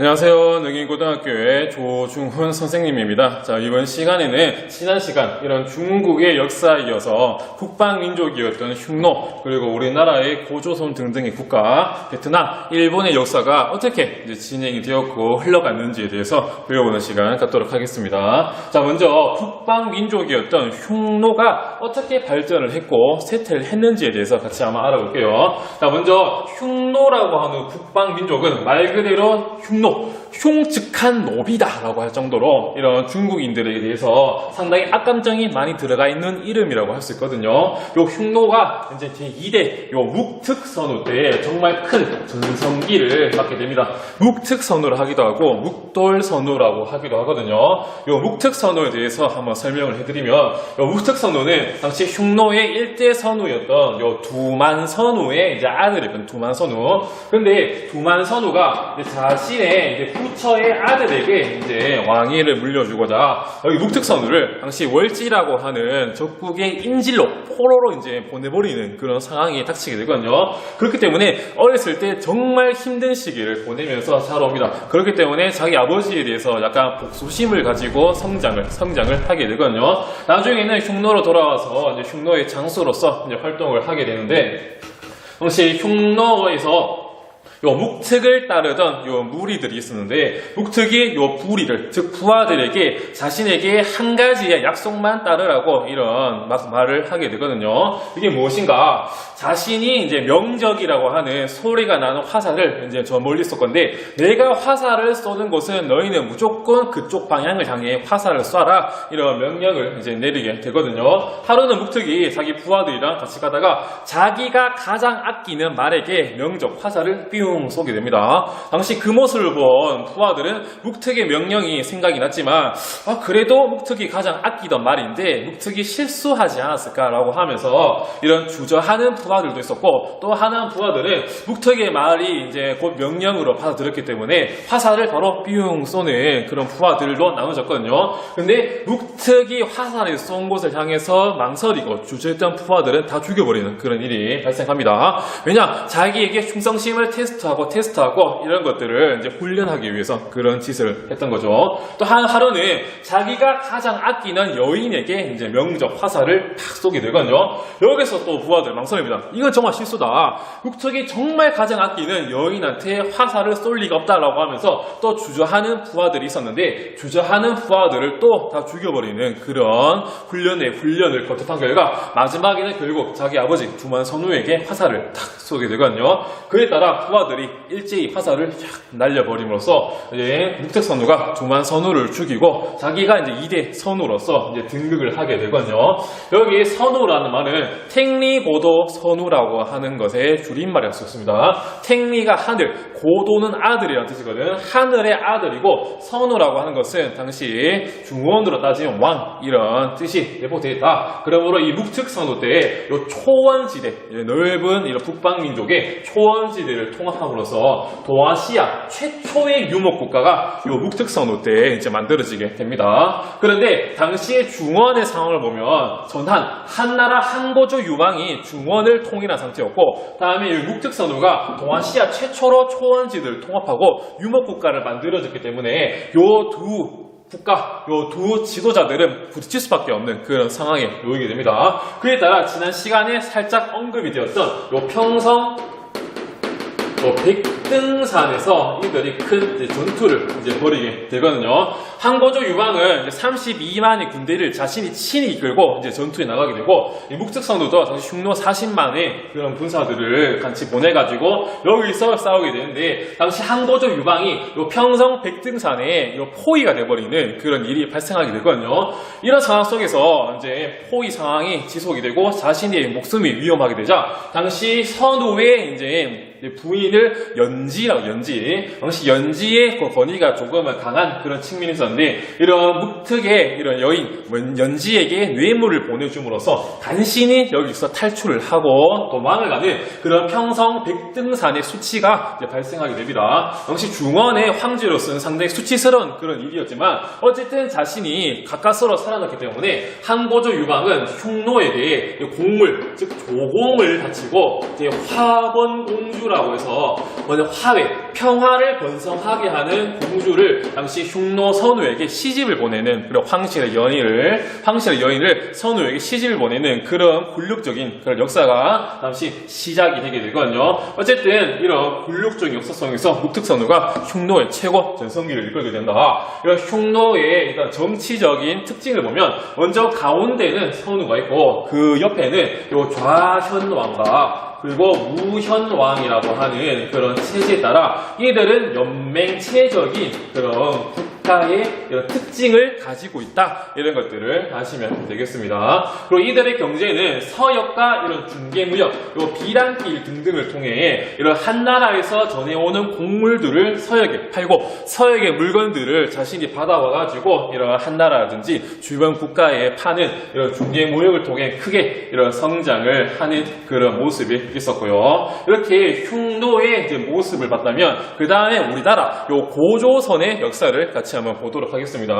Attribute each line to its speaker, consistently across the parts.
Speaker 1: 안녕하세요. 능인고등학교의 조중훈 선생님입니다. 자, 이번 시간에는 지난 시간 이런 중국의 역사에 이어서 국방민족이었던 흉노, 그리고 우리나라의 고조선 등등의 국가, 베트남, 일본의 역사가 어떻게 진행이 되었고 흘러갔는지에 대해서 배워보는 시간 갖도록 하겠습니다. 자, 먼저 국방민족이었던 흉노가 어떻게 발전을 했고 쇠퇴를 했는지에 대해서 같이 한번 알아볼게요. 자, 먼저 흉노라고 하는 국방민족은 말 그대로 흉노, Digo, 흉측한 노비다라고 할 정도로 이런 중국인들에 대해서 상당히 악감정이 많이 들어가 있는 이름이라고 할 수 있거든요. 요 흉노가 이제 제2대 요 묵특선우 때 정말 큰 전성기를 맞게 됩니다. 묵특선우를 하기도 하고 묵돌선우라고 하기도 하거든요. 요 묵특선우에 대해서 한번 설명을 해드리면 요 묵특선우는 당시 흉노의 일대 선우였던 요 두만선우의 이제 아들이었던 두만선우. 근데 두만선우가 자신의 이제 부처의 아들에게 이제 왕위를 물려주고자 여기 묵특선우를 당시 월지라고 하는 적국의 인질로 포로로 이제 보내버리는 그런 상황이 닥치게 되거든요. 그렇기 때문에 어렸을 때 정말 힘든 시기를 보내면서 자라옵니다. 그렇기 때문에 자기 아버지에 대해서 약간 복수심을 가지고 성장을 성장을 하게 되거든요. 나중에는 흉노로 돌아와서 이제 흉노의 장수로서 이제 활동을 하게 되는데 당시 흉노에서 요 묵특을 따르던 요 무리들이 있었는데 묵특이 요 부리를 즉 부하들에게 자신에게 한 가지의 약속만 따르라고 이런 막 말을 하게 되거든요. 이게 무엇인가? 자신이 이제 명적이라고 하는 소리가 나는 화살을 이제 저 멀리 쏠 건데 내가 화살을 쏘는 곳은 너희는 무조건 그쪽 방향을 향해 화살을 쏴라 이런 명령을 이제 내리게 되거든요. 하루는 묵특이 자기 부하들이랑 같이 가다가 자기가 가장 아끼는 말에게 명적 화살을 삐 쏘게 됩니다. 당시 그 모습을 본 부하들은 묵특의 명령이 생각이 났지만 아, 그래도 묵특이 가장 아끼던 말인데 묵특이 실수하지 않았을까라고 하면서 이런 주저하는 부하들도 있었고 또 하나는 부하들은 묵특의 말이 이제 곧 명령으로 받아들였기 때문에 화살을 바로 삐용 쏘는 그런 부하들로 나눠졌거든요. 근데 묵특이 화살을 쏜 곳을 향해서 망설이고 주저했던 부하들은 다 죽여버리는 그런 일이 발생합니다. 왜냐 자기에게 충성심을 테스트 테스트하고 테스트하고 이런 것들을 이제 훈련하기 위해서 그런 짓을 했던 거죠. 또 한 하루는 자기가 가장 아끼는 여인에게 이제 명적 화살을 탁 쏘게 되거든요. 여기서 또 부하들 망설입니다. 이건 정말 실수다. 육척이 정말 가장 아끼는 여인한테 화살을 쏠 리가 없다라고 하면서 또 주저하는 부하들이 있었는데 주저하는 부하들을 또 다 죽여버리는 그런 훈련의 훈련을 거듭한 결과 마지막에는 결국 자기 아버지 두만 선우에게 화살을 탁 쏘게 되거든요. 그에 따라 부하들 이 일제히 화살을 쫙 날려버림으로써 이제 묵택 선우가 두만 선우를 죽이고 자기가 이제 2대 선우로서 이제 등극을 하게 되거든요. 여기 선우라는 말은 탱리 고도 선우라고 하는 것의 줄임말이라고 썼습니다. 탱리가 하늘, 고도는 아들이라는 뜻이거든. 하늘의 아들이고 선우라고 하는 것은 당시 중원으로 따지면 왕 이런 뜻이 내포되어 있다. 그러므로 이 묵특 선우 때의 요 초원지대, 넓은 이런 북방민족의 초원지대를 통합 함으로써 동아시아 최초의 유목 국가가 요 묵특선우 때 이제 만들어지게 됩니다. 그런데 당시의 중원의 상황을 보면 전한 한나라 한고조 유방이 중원을 통일한 상태였고 다음에 이 묵특선우가 동아시아 최초로 초원지대를 통합하고 유목 국가를 만들어졌기 때문에 요두 국가, 요 두 지도자들은 부딪힐 수밖에 없는 그런 상황에 놓이게 됩니다. 그에 따라 지난 시간에 살짝 언급이 되었던 요 평성 또 백등산에서 이들이 큰 전투를 이제 벌이게 되거든요. 한고조 유방은 이제 32만의 군대를 자신이 친히 이끌고 이제 전투에 나가게 되고 이 묵특선우도 당시 흉노 40만의 그런 군사들을 같이 보내가지고 여기서 싸우게 되는데 당시 한고조 유방이 요 평성 백등산에 요 포위가 돼버리는 그런 일이 발생하게 되거든요. 이런 상황 속에서 이제 포위 상황이 지속이 되고 자신의 목숨이 위험하게 되자 당시 선우의 이제 부인을 연지라고 연지 당시 연지의 그 권위가 조금은 강한 그런 측면이 있었는데 이런 묵특의 이런 여인 뭐 연지에게 뇌물을 보내줌으로써 간신히 여기서 탈출을 하고 도망을 가는 그런 평성 백등산의 수치가 발생하게 됩니다. 당시 중원의 황제로서는 상당히 수치스러운 그런 일이었지만 어쨌든 자신이 가까스로 살아났기 때문에 한고조 유방은 흉노에 대해 공물 즉 조공을 바치고 이제 화번 공주 공주라고 해서 먼저 화해, 평화를 번성하게 하는 공주를 당시 흉노 선우에게 시집을 보내는 그런 황실의 연인을 황실의 여인을 선우에게 시집을 보내는 그런 굴욕적인 그런 역사가 당시 시작이 되게 되거든요. 어쨌든 이런 굴욕적인 역사성에서 묵특선우가 흉노의 최고 전성기를 이끌게 된다. 이런 흉노의 일단 정치적인 특징을 보면 먼저 가운데는 선우가 있고 그 옆에는 요 좌현왕과 그리고 무현왕이라고 하는 그런 체제에 따라 이들은 연맹체적인 그런 국가의 이런 특징을 가지고 있다 이런 것들을 아시면 되겠습니다. 그리고 이들의 경제는 서역과 이런 중개무역, 요 비란길 등등을 통해 이런 한 나라에서 전해오는 곡물들을 서역에 팔고 서역의 물건들을 자신이 받아와가지고 이런 한 나라라든지 주변 국가에 파는 이런 중개무역을 통해 크게 이런 성장을 하는 그런 모습이 있었고요. 이렇게 흉노의 모습을 봤다면 그 다음에 우리나라 요 고조선의 역사를 같이 한번 보도록 하겠습니다.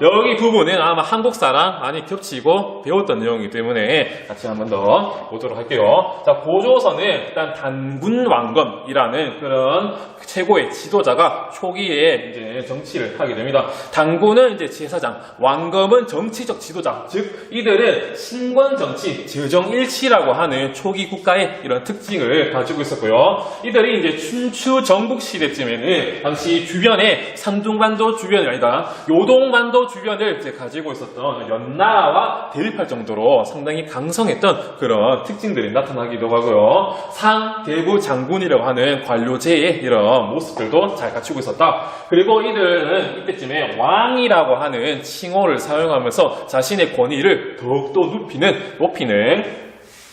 Speaker 1: 여기 부분은 아마 한국 사람 많이 겹치고 배웠던 내용이기 때문에 같이 한번 더 보도록 할게요. 자, 고조선은 일단 단군 왕검이라는 그런 최고의 지도자가 초기에 이제 정치를 하게 됩니다. 단군은 이제 제사장, 왕검은 정치적 지도자, 즉 이들은 신권 정치, 제정일치라고 하는 초기 국가의 이런 특징을 가지고 있었고요. 이들이 이제 춘추 전국 시대쯤에는 당시 주변에 산둥반도 주변 이 아니다 요동반도 주변을 이제 가지고 있었던 연나라와 대립할 정도로 상당히 강성했던 그런 특징들이 나타나기도 하고요. 상, 대부, 장군이라고 하는 관료제의 이런 모습들도 잘 갖추고 있었다. 그리고 이들은 이때쯤에 왕이라고 하는 칭호를 사용하면서 자신의 권위를 더욱더 높이는, 높이는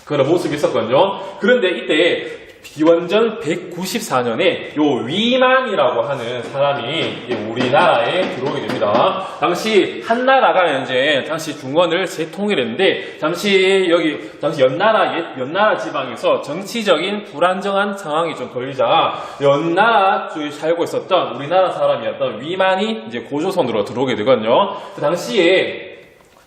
Speaker 1: 그런 모습이 있었거든요. 그런데 이때 기원전 194년에 요 위만이라고 하는 사람이 우리나라에 들어오게 됩니다. 당시 한나라가 이제 당시 중원을 재통일했는데 잠시 여기 당시 연나라 옛 연나라 지방에서 정치적인 불안정한 상황이 좀 걸리자 연나라 쪽에 살고 있었던 우리나라 사람이었던 위만이 이제 고조선으로 들어오게 되거든요. 그 당시에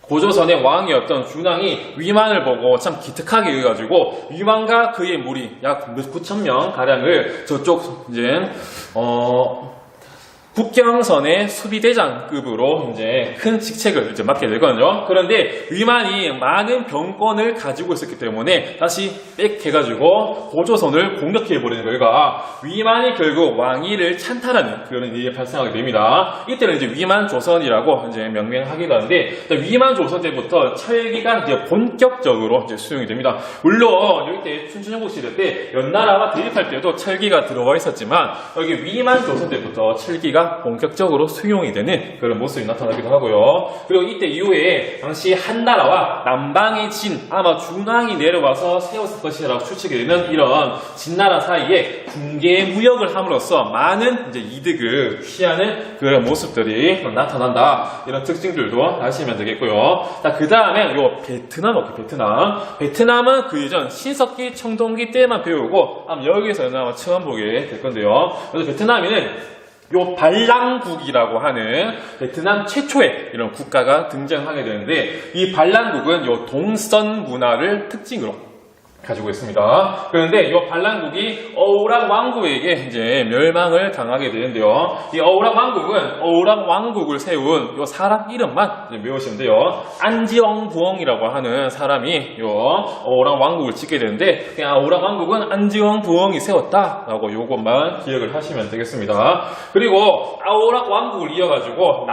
Speaker 1: 고조선의 왕이었던 준왕이 위만을 보고 참 기특하게 여겨가지고 위만과 그의 무리 약 9천 명 가량을 저쪽 이제 어 국경선의 수비대장급으로 이제 큰 직책을 이제 맡게 되거든요. 그런데 위만이 많은 병권을 가지고 있었기 때문에 다시 빽해가지고 고조선을 공격해버리는 결과 위만이 결국 왕위를 찬탈하는 그런 일이 발생하게 됩니다. 이때는 이제 위만 조선이라고 이제 명명하기도 하는데 위만 조선 때부터 철기가 이제 본격적으로 이제 수용이 됩니다. 물론 여기 때 춘추전국 시대 때 연나라와 대립할 때도 철기가 들어와 있었지만 여기 위만 조선 때부터 철기가 본격적으로 수용이 되는 그런 모습이 나타나기도 하고요. 그리고 이때 이후에 당시 한나라와 남방의 진 아마 중앙이 내려와서 세웠을 것이라고 추측이 되는 이런 진나라 사이에 군계 무역을 함으로써 많은 이제 이득을 취하는 그런 모습들이 나타난다. 이런 특징들도 아시면 되겠고요. 자, 그 다음에 요 베트남 어깨 베트남. 베트남은 그 이전 신석기 청동기 때만 배우고 아마 여기서는 아마 처음 보게 될 건데요. 그래서 베트남에는 요 발랑국이라고 하는 베트남 최초의 이런 국가가 등장하게 되는데 이 발랑국은 요 동선 문화를 특징으로 가지고 있습니다. 그런데 이 반란국이 어우랑 왕국에게 이제 멸망을 당하게 되는데요. 이 어우랑 왕국은 어우랑 왕국을 세운 이 사람 이름만 외우시면 돼요. 안지엉 부엉이라고 하는 사람이 이 어우랑 왕국을 짓게 되는데 그냥 어우랑 왕국은 안지엉 부엉이 세웠다라고 요것만 기억을 하시면 되겠습니다. 그리고 아우락 왕국을 이어가지고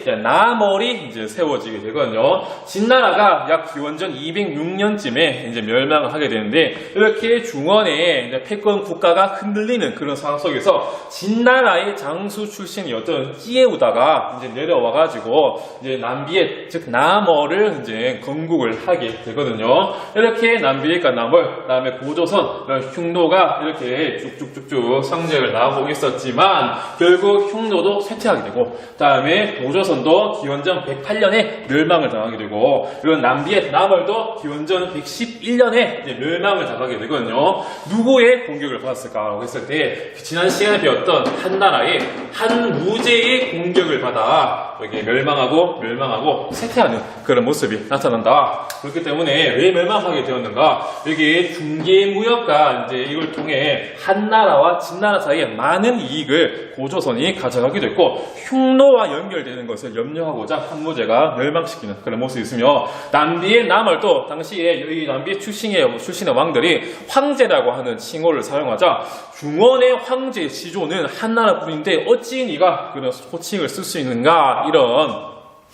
Speaker 1: 이제 나머리 이제 세워지게 되거든요. 진나라가 약 기원전 206년쯤에 이제 멸망을 하게 되는데 이렇게 중원에 패권 국가가 흔들리는 그런 상황 속에서 진나라의 장수 출신이었던 찌에우다가 이제 내려와 가지고 이제 남비에 즉 남어를 이제 건국을 하게 되거든요. 이렇게 남비에가 남을 그다음에 고조선 흉노가 이렇게 쭉쭉쭉쭉 성적을 나오고 있었지만 결국 흉노도 쇠퇴하게 되고 그다음에 고조선도 기원전 108년에 멸망을 당하게 되고 이런 남비의 남월도 기원전 111년에 멸망을 당하게 되거든요. 누구의 공격을 받았을까라고 했을 때 지난 시간에 배웠던 한 나라의 한 무제의 공격을 받아 여기 멸망하고 멸망하고 쇠퇴하는 그런 모습이 나타난다. 그렇기 때문에 왜 멸망하게 되었는가? 여기 중개 무역과 이제 이걸 통해 한 나라와 진나라 사이에 많은 이익을 고조선이 가져가게 됐고 흉노와 연결되는 것을 염려하고자 한무제가 멸망시키는 그런 모습이 있으며 남비의 남을도 당시에 이 남비 출신의 출신의 왕들이 황제라고 하는 칭호를 사용하자 중원의 황제 시조는 한 나라뿐인데 어찌 네가 그런 호칭을 쓸 수 있는가 이런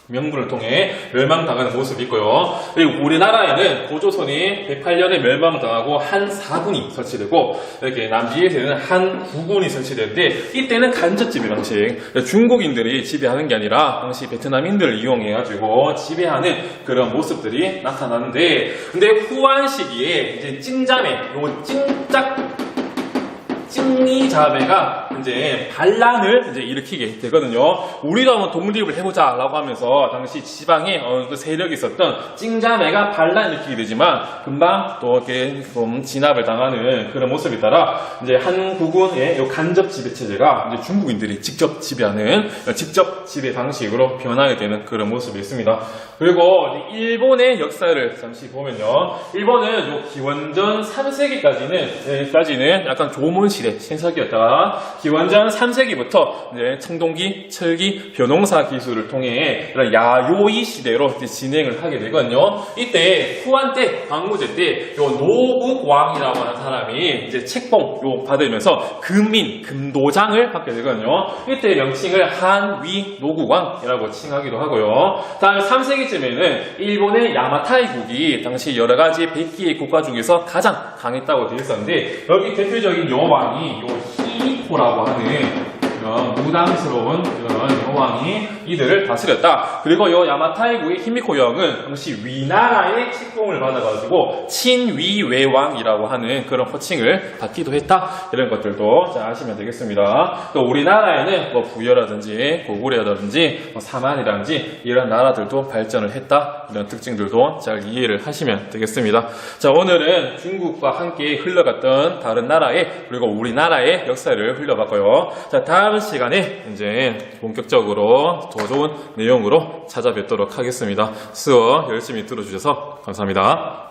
Speaker 1: 명분을 통해 멸망당하는 모습이 있고요. 그리고 우리나라에는 고조선이 108년에 멸망당하고 한 4군이 설치되고 이렇게 남비에서는 한 9군이 설치되는데 이때는 간접지배 방식 중국인들이 지배하는 게 아니라 당시 베트남인들을 이용해가지고 지배하는 그런 모습들이 나타나는데 근데 후한 시기에 이제 찐자매 요 찐짝 찡니 자매가 이제 반란을 이제 일으키게 되거든요. 우리도 한번 독립을 해보자라고 하면서 당시 지방에 어느 정도 세력이 있었던 찡자매가 반란을 일으키게 되지만 금방 또 이렇게 좀 진압을 당하는 그런 모습에 따라 이제 한국군의 이 간접 지배 체제가 이제 중국인들이 직접 지배하는 직접 지배 방식으로 변하게 되는 그런 모습이 있습니다. 그리고 일본의 역사를 잠시 보면요. 일본은 요 기원전 3세기까지는 까지는 약간 조문 시대 신석이었다가 기원전 3세기부터 이제 청동기, 철기, 벼농사 기술을 통해 이런 야요이 시대로 이제 진행을 하게 되거든요. 이때 후한 때 광무제 때 요 노국왕이라고 하는 사람이 이제 책봉 요 받으면서 금민 금도장을 받게 되거든요. 이때 명칭을 한위 노국왕이라고 칭하기도 하고요. 다음 3세기쯤에는 일본의 야마타이국이 당시 여러 가지 100개의 국가 중에서 가장 강했다고 되어 있었는데 여기 대표적인 여왕 이요 히미코라고 하는 그런 무당스러운 그런 여왕이 이들을 다스렸다. 그리고 요 야마타이국의 히미코 여왕은 당시 위나라의 책봉을 받아가지고 친위외왕이라고 하는 그런 호칭을 받기도 했다. 이런 것들도 잘 아시면 되겠습니다. 또 우리나라에는 뭐 부여라든지 고구려라든지 뭐 사만이라든지 이런 나라들도 발전을 했다. 이런 특징들도 잘 이해를 하시면 되겠습니다. 자 오늘은 중국과 함께 흘러갔던 다른 나라의 그리고 우리나라의 역사를 흘려봤고요. 자 다음 시간에 이제 본격적으로 더 좋은 내용으로 찾아뵙도록 하겠습니다. 수업 열심히 들어주셔서 감사합니다.